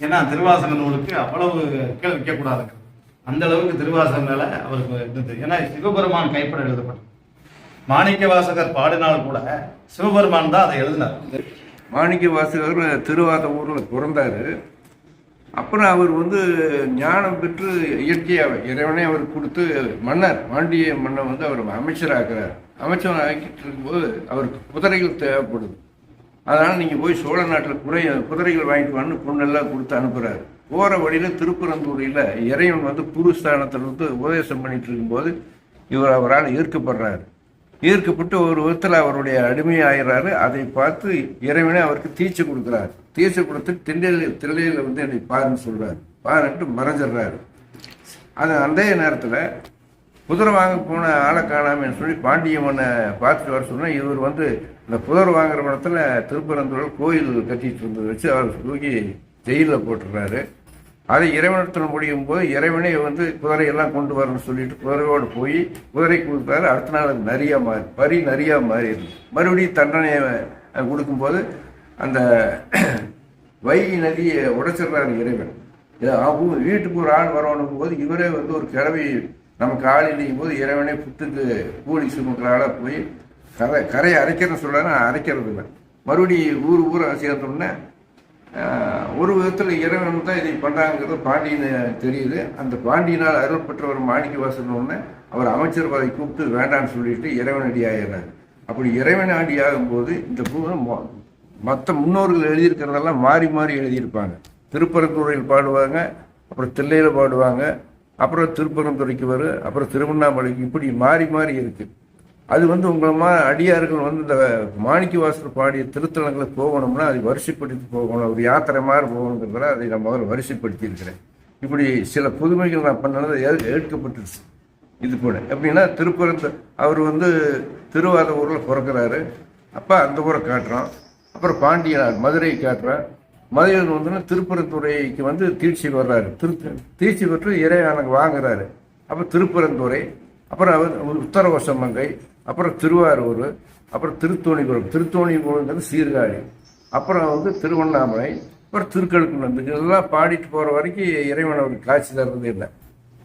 ஏன்னா திருவாசக நூலுக்கு அவ்வளவு கீழே வைக்கக்கூடாதுங்க அந்த அளவுக்கு திருவாசகம் மேல அவருக்கு இருந்தது. ஏன்னா சிவபெருமான் கைப்பட எழுதப்பட்டது. மாணிக்க வாசகர் பாடினால் கூட சிவபெருமான் தான் அதை எழுதினார். மாணிக்க வாசகர் திருவாத ஊரில் பிறந்தார். அப்புறம் அவர் வந்து ஞானம் பெற்று இயற்கையாக இறைவனே அவர் கொடுத்து மன்னர் பாண்டிய மன்னர் வந்து அவர் அமைச்சராக்குறார் அமைச்சர் இருக்கும்போது அவருக்கு குதிரைகள் தேவைப்படுது. அதனால் நீங்கள் போய் சோழ நாட்டில் குறை குதிரைகள் வாங்கிட்டு வந்து பொண்ணெல்லாம் கொடுத்து அனுப்புகிறாரு போகிற வழியில் திருப்பரந்தூரில் இறைவன் வந்து குருஸ்தானத்தில் வந்து உபதேசம் பண்ணிட்டு இருக்கும்போது இவர் அவரால் ஈர்க்கப்படுறாரு ஈர்க்கப்பட்டு ஒரு விதத்தில் அவருடைய அடிமையாகிறாரு அதை பார்த்து இறைவனே அவருக்கு தீச்சு கொடுக்குறாரு. தீச்சு கொடுத்து திண்டையில் தில்லையில் வந்து என்னை பாருன்னு சொல்கிறாரு பாருன்ட்டு மறைஞ்சிடுறாரு. அது அந்த நேரத்தில் குதிரை வாங்க போன ஆளை காணாமன்னு சொல்லி பாண்டியம்மனை பார்த்துட்டு வர சொன்னால் இவர் வந்து இந்த புதர் வாங்குற இடத்துல திருப்பரந்தூரில் கோயில் கட்டிட்டு இருந்தது வச்சு அவர் தூக்கி ஜெயிலில் போட்டுடுறாரு அதை இறைவனத்தில் முடியும் போது இறைவனே வந்து குதிரையெல்லாம் கொண்டு வரணும்னு சொல்லிட்டு குதிரையோடு போய் குதிரை கொடுத்தாரு. அடுத்த நாள் அது மாறி பரி நிறையா மாறிடுது. மறுபடியும் தண்டனையை கொடுக்கும்போது அந்த வை நதியை உடைச்சிடுறாரு இறைவன். அவங்க வீட்டுக்கு ஒரு ஆள் வரணும் போது இவரே வந்து ஒரு கிழவி நம்ம காலையில் போது இறைவனே புத்துக்கு கூலி சுமக்களால் போய் கரை கரையை அரைக்கிறேன்னு நான் அரைக்கிறது இல்லை. மறுபடியும் ஊர் ஊரை சேர்ந்தோடனே ஒரு விதத்தில் இறைவன் தான் இதை பண்ணுறாங்கிறது பாண்டியன்னு தெரியுது. அந்த பாண்டியனால் அருள் பெற்றவர் மாணிக்க வாசன் அவர் அமைச்சர் பதவி கூப்பிட்டு வேண்டாம்னு சொல்லிட்டு இறைவனடி ஆகிறார் அப்படி இறைவன் இறைவனடி ஆகும்போது இந்த பூமி மற்ற முன்னோர்கள் எழுதியிருக்கிறதெல்லாம் மாறி மாறி எழுதியிருப்பாங்க. திருப்பரந்துறையில் பாடுவாங்க அப்புறம் தில்லையில் பாடுவாங்க அப்புறம் திருப்பரந்துறைக்கு வரும் அப்புறம் திருவண்ணாமலைக்கு. இப்படி மாறி மாறி இருக்குது அது வந்து உங்களமா அடியார்கள் வந்து இந்த மாணிக்க வாசல் பாடிய திருத்தலங்களுக்கு போகணும்னா அதை வரிசைப்படுத்தி போகணும். ஒரு யாத்திரை மாதிரி போகணுங்கிறதுல அதை நான் முதல்ல வரிசைப்படுத்தி இருக்கிறேன் இப்படி சில புதுமைகள் நான் பண்ணது ஏற்கப்பட்டுருச்சு. இது கூட. எப்படின்னா திருப்பரந்த அவர் வந்து திருவாத ஊரில் பிறக்கிறாரு. அப்போ அந்த ஊரை காட்டுறோம் அப்புறம் பாண்டியனார் மதுரை காட்டுறேன் மதுரையில் வந்து திருப்பரந்துறைக்கு வந்து தீட்சி வர்றாரு. திரு தீட்சி பெற்று இறையானங்க வாங்குறாரு. அப்போ திருப்பரந்துறை அப்புறம் அவர் உத்தரவசமங்கை அப்புறம் திருவாரூர் அப்புறம் திருத்தோணிபுரம். திருத்தோணிபுரங்கிறது சீர்காழி. அப்புறம் வந்து திருவண்ணாமலை அப்புறம் திருக்கழுக்குன்றம் இதெல்லாம் பாடிட்டு போகிற வரைக்கும் இறைவன் அவருக்கு காட்சி தர்றது இல்லை.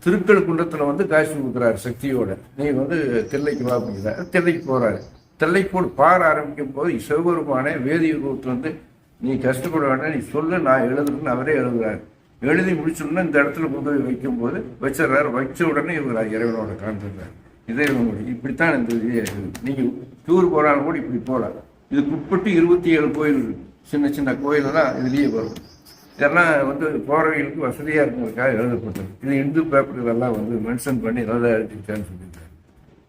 திருக்கழுக்குன்றத்தில் வந்து காட்சி கொடுக்குறாரு சக்தியோட. நீ வந்து தில்லைக்கு வா அப்படிங்கிறார். தில்லைக்கு போகிறாரு தில்லைக்கு போட்டு பாட ஆரம்பிக்கும் போது சிவபெருமானே வேதி ரூபத்தில் வந்து நீ கஷ்டப்பட வேண்டாம் நீ சொல்லு நான் எழுதுறேன்னு அவரே எழுதுறாரு. எழுதி முடிச்சோடனே இந்த இடத்துல கொண்டு போய் வைக்கும்போது வச்சிடுறாரு. வச்ச உடனே இவர் இறைவனோட காண்பிடுறாரு இதே இவங்க இப்படித்தான் இந்த இது நீங்கள் டூர் போனாலும் கூட இப்படி போகலாம் இதுக்கு உட்பட்டு இருபத்தி ஏழு கோயில் சின்ன சின்ன சின்ன கோயிலெல்லாம் இதுலேயே வரும். இதெல்லாம் வந்து போகிறவங்களுக்கு வசதியாக இருக்கிறதுக்காக எழுதப்பட்டது. இது இந்து பேப்பர்களெல்லாம் வந்து மென்ஷன் பண்ணி நல்லா எழுதிக்கிட்டேன்னு சொல்லியிருக்காரு.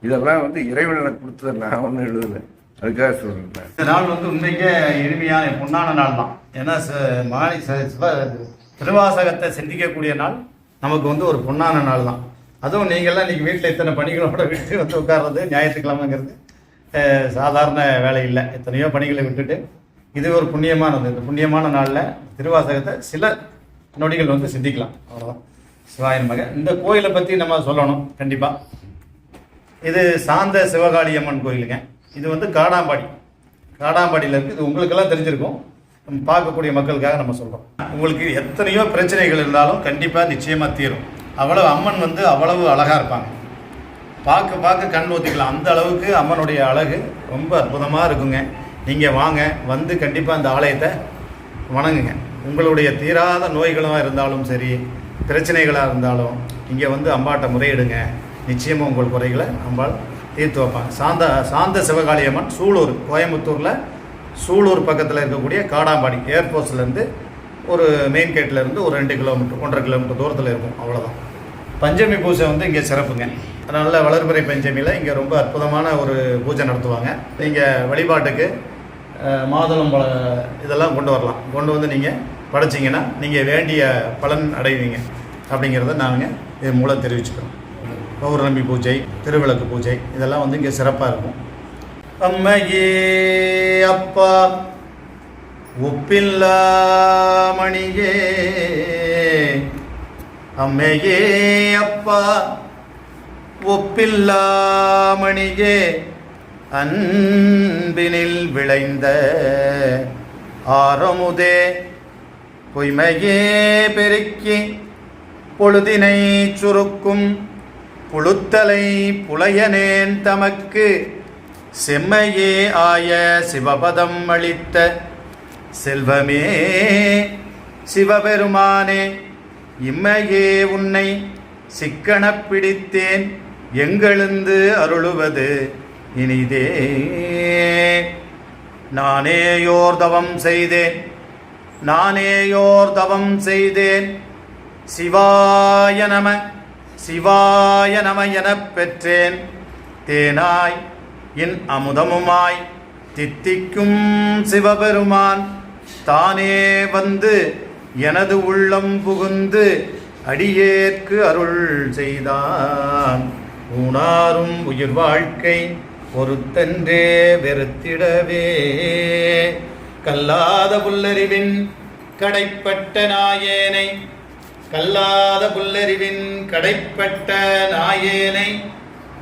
இதெல்லாம் வந்து இறைவன் எனக்கு நான் ஒன்றும் எழுதலை. அதுக்காக சொல்கிறேன் இந்த நாள் வந்து உண்மைக்கே இனிமையான பொன்னான நாள் தான். ஏன்னா ச- மாணி சிவ திருவாசகத்தை சிந்திக்கக்கூடிய நாள் நமக்கு வந்து ஒரு பொன்னான நாள் தான். அதுவும் நீங்கள்லாம் இன்னைக்கு வீட்டில் இத்தனை பணிகளோட விட்டு வந்து உட்கார்றது ஞாயிற்றுக்கிழமைங்கிறது சாதாரண வேலை இல்லை. எத்தனையோ பணிகளை விட்டுட்டு இது ஒரு புண்ணியமானது. இந்த புண்ணியமான நாளில் திருவாசகத்தை சில நொடிகள் வந்து சிந்திக்கலாம். அவ்வளோதான் சிவாயன் மக இந்த கோயிலை பற்றி நம்ம சொல்லணும். கண்டிப்பாக இது சாந்த சிவகாளி அம்மன் கோயிலுங்க. இது வந்து காடாம்பாடி. காடாம்பாடியில் இருக்குது இது உங்களுக்கெல்லாம் தெரிஞ்சிருக்கும். நம்ம பார்க்கக்கூடிய மக்களுக்காக நம்ம சொல்கிறோம் உங்களுக்கு எத்தனையோ பிரச்சனைகள் இருந்தாலும் கண்டிப்பாக நிச்சயமாக தீரும். அவ்வளவு அம்மன் வந்து அவ்வளவு அழகாக இருப்பாங்க. பார்க்க பார்க்க கண் ஊற்றிக்கலாம் அந்த அளவுக்கு அம்மனுடைய அழகு ரொம்ப அற்புதமாக இருக்குங்க. நீங்கள் வாங்க வந்து கண்டிப்பாக அந்த ஆலயத்தை வணங்குங்க. உங்களுடைய தீராத நோய்களாக இருந்தாலும் சரி பிரச்சனைகளாக இருந்தாலும் இங்கே வந்து அம்பாட்ட முறையிடுங்க. நிச்சயமாக உங்கள் குறைகளை அம்பாள் தீர்த்து வைப்பாங்க. சாந்த சாந்த சிவகாளி அம்மன் சூலூர் கோயம்புத்தூரில் சூலூர் பக்கத்தில் இருக்கக்கூடிய காடாம்பாடி ஏர்போர்ட்ஸ்லேருந்து ஒரு மெயின் கேட்டிலேருந்து ஒரு ரெண்டு கிலோமீட்டர் ஒன்றரை கிலோமீட்டர் தூரத்தில் இருக்கும். அவ்வளோதான் பஞ்சமி பூஜை வந்து இங்கே சிறப்புங்க. அதனால் வளர்பிறை பஞ்சமியில் இங்கே ரொம்ப அற்புதமான ஒரு பூஜை நடத்துவாங்க. நீங்கள் வழிபாட்டுக்கு மாதுளம் பழ இதெல்லாம் கொண்டு வரலாம். கொண்டு வந்து நீங்கள் படைச்சிங்கன்னா நீங்கள் வேண்டிய பலன் அடைவீங்க. அப்படிங்கிறத நாங்கள் இது மூலம் தெரிவிச்சுக்கிறோம். பௌர்ணமி பூஜை திருவிளக்கு பூஜை இதெல்லாம் வந்து இங்கே சிறப்பாக இருக்கும். அம்மையே அப்பா ஒப்பில்லா மணியே. அம்மையே அப்பா ஒப்பில்லாமணியே அன்பினில் விளைந்த ஆரமுதே பொய்மையே பெருக்கி பொழுதினை சுருக்கும் புழுத்தலை புலையனேன் தமக்கு செம்மையே ஆய சிவபதம் அளித்த செல்வமே சிவபெருமானே இம்மையே உன்னை சிக்கனப் பிடித்தேன் எங்கெழுந்து அருளுவது இனிதே. நானேயோர் தவம் செய்தேன் நானேயோர் தவம் செய்தேன் சிவாய நம சிவாய நம எனப் பெற்றேன். தேனாய் என் அமுதமுமாய் தித்திக்கும் சிவபெருமான் தானே வந்து எனது உள்ளம் புகுந்து அடியேற்கு அருள் செய்தான். ஊனாரும் உயிர் வாழ்க்கை பொறுத்தன்றே வெறுத்திடவே. கல்லாத புல்லறிவின் கடைப்பட்ட நாயேனை கல்லாத புல்லறிவின் கடைப்பட்ட நாயேனை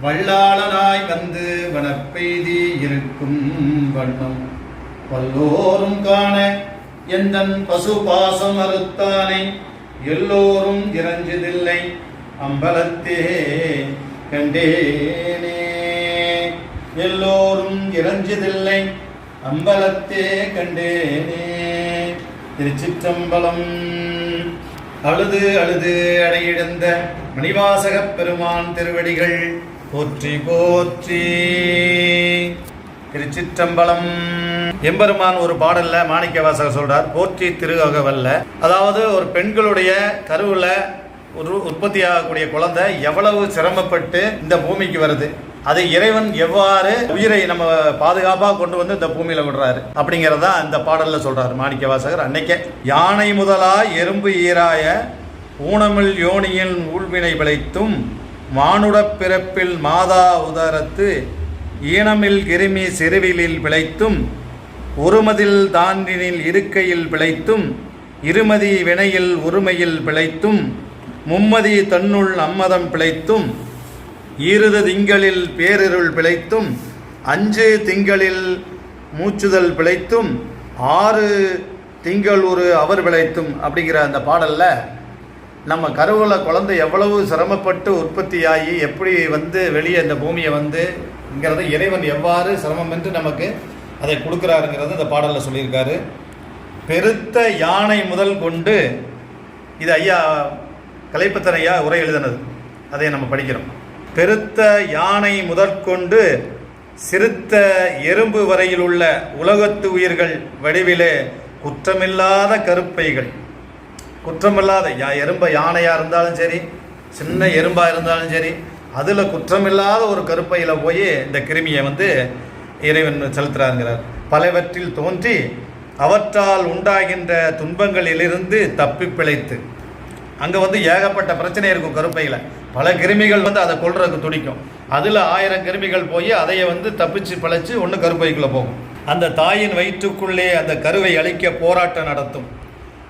வள்ளாளனாய் வந்து வனப்பெய்தி இருக்கும் வண்ணம். பல்லோரும் காண எந்தன் பசு பாசம் அறுத்தானை? எல்லோரும் இறஞ்சதில்லை அம்பலத்தே கண்டேனே. எல்லோரும் இறஞ்சதில்லை அம்பலத்தே கண்டேனே. திருச்சிற்றம்பலம் அழுது அழுது அடையிடந்த மணிவாசகப் பெருமான் திருவடிகள் போற்றி போற்றி. திருச்சிற்றம்பலம். எம்பெருமான் ஒரு பாடல்ல மாணிக்க வாசகர் சொல்றார் போற்றி திருஅகவல்ல. அதாவது ஒரு பெண்களுடைய கருவுல ஒரு உற்பத்தி ஆகக்கூடிய குழந்தை எவ்வளவு சிரமப்பட்டு இந்த பூமிக்கு வருது. அது இறைவன் எவ்வாறு உயிரை நம்ம பாதுகாப்பாக கொண்டு வந்து இந்த பூமியில விடுறாரு? அப்படிங்கிறதா இந்த பாடலில் சொல்கிறார் மாணிக்க வாசகர். அன்னைக்கே யானை முதலா எறும்பு ஈராய ஊனமில் யோனியின் ஊழ்வினை விளைத்தும் மானுடப் பிறப்பில் மாதா உதரத்து ஈனமில் கிருமி சிறுவிலில் பிழைத்தும் ஒருமதில் தாண்டினில் இருக்கையில் பிழைத்தும் இருமதி வினையில் ஒருமையில் பிழைத்தும் மும்மதி தன்னுள் அம்மதம் பிழைத்தும் ஈருது திங்களில் பேரிருள் பிழைத்தும் அஞ்சு திங்களில் மூச்சுதல் பிழைத்தும் ஆறு திங்கள் ஒரு அவர் பிழைத்தும் அப்படிங்கிற அந்த பாடலில் நம்ம கருவில் குழந்தை எவ்வளவு சிரமப்பட்டு உற்பத்தியாகி எப்படி வந்து வெளியே இந்த பூமியை வந்து ங்கிறத இறைவன் எவ்வாறு சிரமம் என்று நமக்கு அதை கொடுக்குறாருங்கிறத இந்த பாடலில் சொல்லியிருக்காரு. பெருத்த யானை முதல் கொண்டு இது ஐயா கலைப்பத்தன் ஐயா உரை எழுதினது. அதை நம்ம படிக்கிறோம். பெருத்த யானை முதற்கொண்டு சிறுத்த எறும்பு வரையில் உள்ள உலகத்து உயிர்கள் வடிவிலே குற்றமில்லாத கருப்பைகள். குற்றமில்லாத யா எறும்ப யானையாக இருந்தாலும் சரி சின்ன எறும்பாக இருந்தாலும் சரி அதில் குற்றமில்லாத ஒரு கருப்பையில் போய் இந்த கிருமியை வந்து இறைவன் செலுத்துறாருங்கிறார். பலவற்றில் தோன்றி அவற்றால் உண்டாகின்ற துன்பங்களிலிருந்து தப்பி பிழைத்து அங்கே வந்து ஏகப்பட்ட பிரச்சனை இருக்கும் கருப்பையில். பல கிருமிகள் வந்து அதை கொள்றதுக்கு துடிக்கும். அதில் ஆயிரம் கிருமிகள் போய் அதையை வந்து தப்பிச்சு பிழைச்சு ஒன்று கருப்பைக்குள்ளே போகும். அந்த தாயின் வயிற்றுக்குள்ளே அந்த கருவை அழிக்க போராட்டம் நடத்தும்.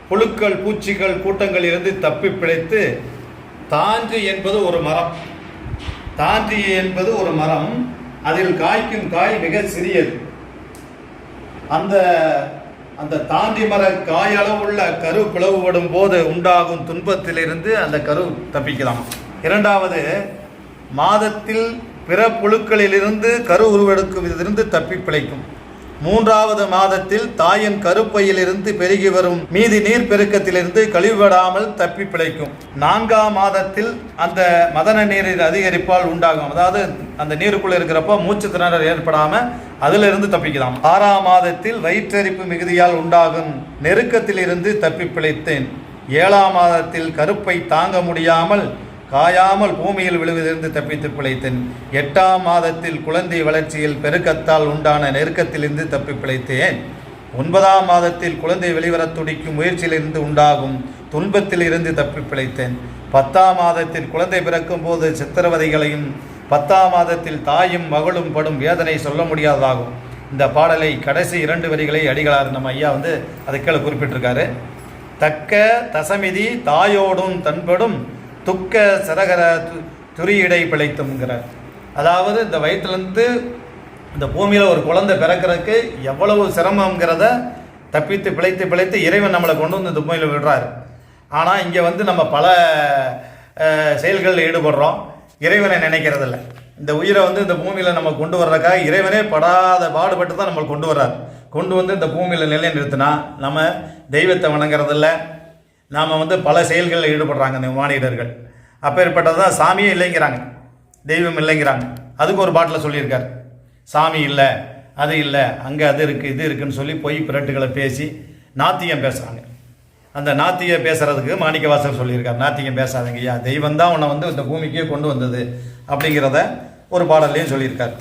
புழுக்கள் பூச்சிகள் கூட்டங்களிலிருந்து தப்பி பிழைத்து தாஞ்சி என்பது ஒரு மரம். தாஞ்சி என்பது ஒரு மரம். அதில் காய்க்கும் காய் மிக சிறியது. அந்த அந்த தாண்டி மர காயளவுள்ள கரு பிளவுபடும் போது உண்டாகும் துன்பத்திலிருந்து அந்த கரு தப்பிக்கலாம். இரண்டாவது மாதத்தில் பிற புழுக்களிலிருந்து கரு உருவெடுக்குவதிலிருந்து தப்பி பிழைக்கும். மூன்றாவது மாதத்தில் தாயின் கருப்பையிலிருந்து பெருகி வரும் மீதி நீர் பெருக்கத்திலிருந்து கழிவுபடாமல் தப்பி பிழைக்கும். நான்காம் மாதத்தில் அந்த மதன நீரின் அதிகரிப்பால் உண்டாகும். அதாவது அந்த நீருக்குள்ள இருக்கிறப்போ மூச்சு திணறல் ஏற்படாமல் அதிலிருந்து தப்பிக்கலாம். ஆறாம் மாதத்தில் வயிற்றெரிப்பு மிகுதியால் உண்டாகும். நெருக்கத்திலிருந்து தப்பி பிழைத்தேன். ஏழாம் மாதத்தில் கருப்பை தாங்க முடியாமல் காயாமல் பூமியில் விழுவதிலிருந்து தப்பித்து பிழைத்தேன். எட்டாம் மாதத்தில் குழந்தை வளர்ச்சியில் பெருக்கத்தால் உண்டான நெருக்கத்திலிருந்து தப்பி பிழைத்தேன். ஒன்பதாம் மாதத்தில் குழந்தை வெளிவரத் துடிக்கும் முயற்சியிலிருந்து உண்டாகும் துன்பத்திலிருந்து தப்பி பிழைத்தேன். பத்தாம் மாதத்தில் குழந்தை பிறக்கும் போது சித்திரவதைகளையும் பத்தாம் மாதத்தில் தாயும் மகளும் படும் வேதனை சொல்ல முடியாததாகும். இந்த பாடலை கடைசி இரண்டு வரிகளை அடிகளார் நம்ம ஐயா வந்து அதை குறிப்பிட்டிருக்காரு. தக்க தசமிதி தாயோடும் தன்படும் துக்க சரகர து துரியடை பிழைத்தும்ங்கிறார். அதாவது இந்த வயிற்றுலேருந்து இந்த பூமியில் ஒரு குழந்தை பிறக்கிறதுக்கு எவ்வளவு சிரமங்கிறத தப்பித்து பிழைத்து பிழைத்து இறைவன் நம்மளை கொண்டு வந்து இந்த பூமியில் விடுறாரு. ஆனால் இங்கே வந்து நம்ம பல செயல்களில் ஈடுபடுறோம். இறைவனை நினைக்கிறதில்ல. இந்த உயிரை வந்து இந்த பூமியில் நம்ம கொண்டு வர்றதுக்காக இறைவனே படாத பாடுபட்டு தான் நம்மளை கொண்டு வர்றார். கொண்டு வந்து இந்த பூமியில் நிலை நிறுத்தினா நம்ம தெய்வத்தை வணங்குறதில்ல. நாம் வந்து பல செயல்களில் ஈடுபடுறாங்க இந்த மானிடர்கள். அப்பேற்பட்டதான் சாமியே இல்லைங்கிறாங்க. தெய்வம் இல்லைங்கிறாங்க. அதுக்கு ஒரு பாட்டில் சொல்லியிருக்கார். சாமி இல்லை அது இல்லை அங்கே அது இருக்குது இது இருக்குதுன்னு சொல்லி பொய் பிரட்டுகளை பேசி நாத்தியம் பேசுகிறாங்க அந்த நாத்திய பேசுறதுக்கு மாணிக்கவாசர் சொல்லியிருக்கார். நாத்தியம் பேசாதீங்க. ஐயா தெய்வம் தான் உன்னை வந்து இந்த பூமிக்கே கொண்டு வந்தது அப்படிங்கிறத ஒரு பாடல்லையும் சொல்லியிருக்கார்.